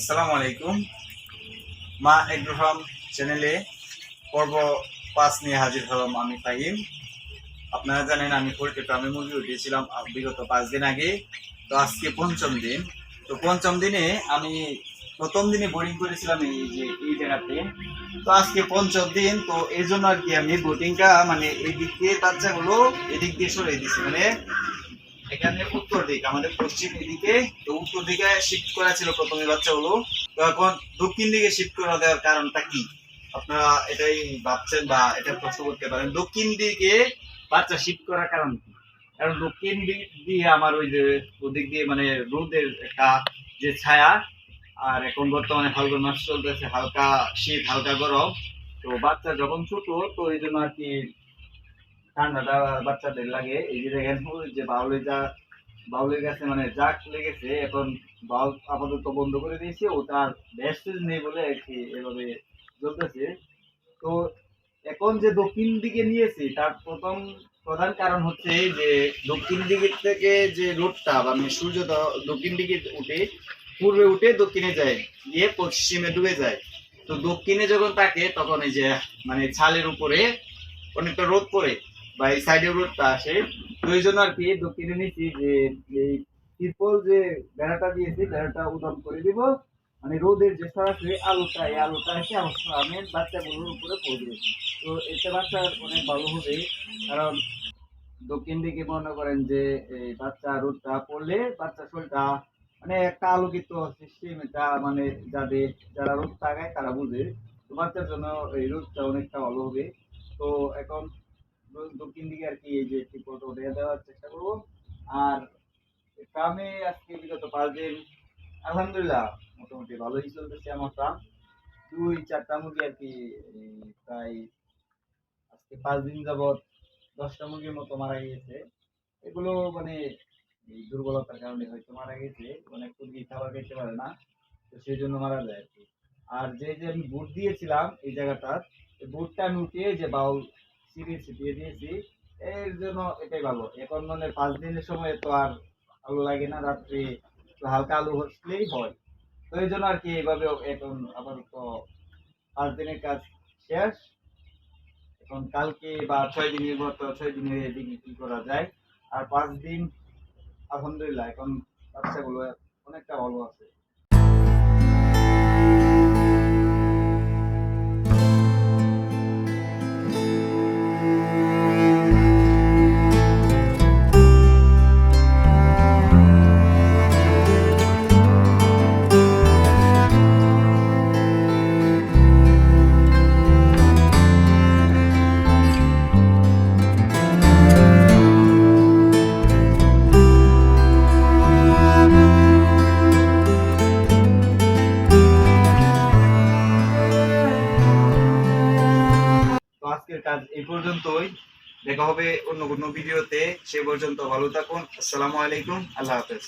আসসালামু আলাইকুম। মা এগ্রোফার্ম চ্যানেলে পর্ব পাঁচ নিয়ে হাজির হলাম আমি ফাহিম। আপনারা জানেন আমি পোল্ট্রি ফার্মে মুরগি উঠিয়েছিলাম বিগত পাঁচ দিন আগে। তো আজকে পঞ্চম দিন। তো পঞ্চম দিনে আমি প্রথম দিনে বোর্ডিং করেছিলাম এই যে এই জায়গাতে। তো আজকে পঞ্চম দিন, তো এই জন্য আর কি আমি বোটিংটা মানে এই দিক দিয়ে বাচ্চাগুলো এদিক দিয়ে সরে দিয়েছি মানে এখানে উত্তর দিক, আমাদের পশ্চিম এদিকে তো উত্তর দিকে শিফট করা ছিল প্রথমে বাচ্চাগুলো। তো এখন দক্ষিণ দিকে শিফট করা দেওয়ার কারণটা কি? আপনারা এটাই ভাবছেন বা এটা প্রশ্ন করতে পারেন। দক্ষিণ দিকে বাচ্চা শিফট করার কারণ কি? কারণ দক্ষিণ দিক দিয়ে আমার ওই যে, ওদিক দিয়ে মানে রোদের একটা যে ছায়া, আর এখন বর্তমানে ফাল্গুন মাস চলতেছে, হালকা শীত, হালকা গরম। তো বাচ্চা যখন ছোট, তো এই জন্য আর কি ঠান্ডাটা বাচ্চাদের লাগে। এই যে দেখেন যে বাউলে যা, বাউলের কাছে মানে জাক লেগেছে, এখন বাউল আপাতত বন্ধ করে দিয়েছে, ও তার ব্যাস্টেজ নেই বলে আর কি এভাবে চলতেছে। তো এখন যে দক্ষিণ দিকে নিয়েছি, তার প্রথম, প্রধান কারণ হচ্ছে যে দক্ষিণ দিকে থেকে যে রোডটা মানে সূর্য দক্ষিণ দিকে উঠে, পূর্বে উঠে দক্ষিণে যায়, গিয়ে পশ্চিমে ডুবে যায়। তো দক্ষিণে যখন থাকে তখন এই যে মানে ছালের উপরে অনেকটা রোদ পড়ে। বা এই সাইডের রোডটা আসে। তো এই জন্য আর কি দক্ষিণে নিচ্ছি যে, এই তিরপল যে বেড়াটা দিয়েছি, বেড়াটা উদম করে দিব। মানে রোদের যে সরাসরি আলোটা, এই আলোটা এসে আমি বাচ্চাগুলোর উপরে পড়বে তো এতে বাচ্চা অনেক ভালো হবে। কারণ দক্ষিণ দিকে মনে করেন যে, এই বাচ্চা রোদটা পড়লে বাচ্চা শরীরটা মানে একটা আলোকিত সিস্টেম এটা মানে যাদের যারা রোদ তাকায় তারা বুঝে। তো বাচ্চার জন্য এই রোদটা অনেকটা ভালো হবে। তো এখন দক্ষিণ দিকে আর কি এই যে টিপোটা উঠে দেওয়ার চেষ্টা করব। আর গ্রামে আজকে বিগত পাঁচ দিন, আলহামদুলিল্লাহ, মোটামুটি ভালোই চলতেছে আমার ফার্ম দুই, চারটা মুরগি আর কি প্রায় আজকে পাঁচ দিন যাবৎ দশটা মুরগির মতো মারা গিয়েছে। এগুলো মানে এই দুর্বলতার কারণে হয়তো মারা গেছে অনেক মুরগি খাবার খেতে পারে না, তো সেই জন্য মারা যায় আর কি। আর যে যে আমি বুট দিয়েছিলাম এই জায়গাটার বুটটা আমি উঠিয়ে যে বাউল ছিটিয়ে ছিটিয়ে দিয়েছি। এর জন্য এটাই ভালো। এখন মানে পাঁচ দিনের সময় তো আর আলো লাগে না, রাত্রে হালকা আলো হসলেই হয়। তো এই জন্য আর কি এইভাবে এখন আপাতত পাঁচ দিনের কাজ শেষ। এখন কালকে বা ছয় দিনের মতো ছয় দিনের এদিকে কি করা যায়। আর পাঁচ দিন, আলহামদুলিল্লাহ, এখন বাচ্চাগুলো অনেকটা ভালো আছে। আজকের কাজ এই পর্যন্তই। দেখা হবে অন্য কোনো ভিডিওতে। সে পর্যন্ত ভালো থাকুন। আসসালামু আলাইকুম। আল্লাহ হাফেজ।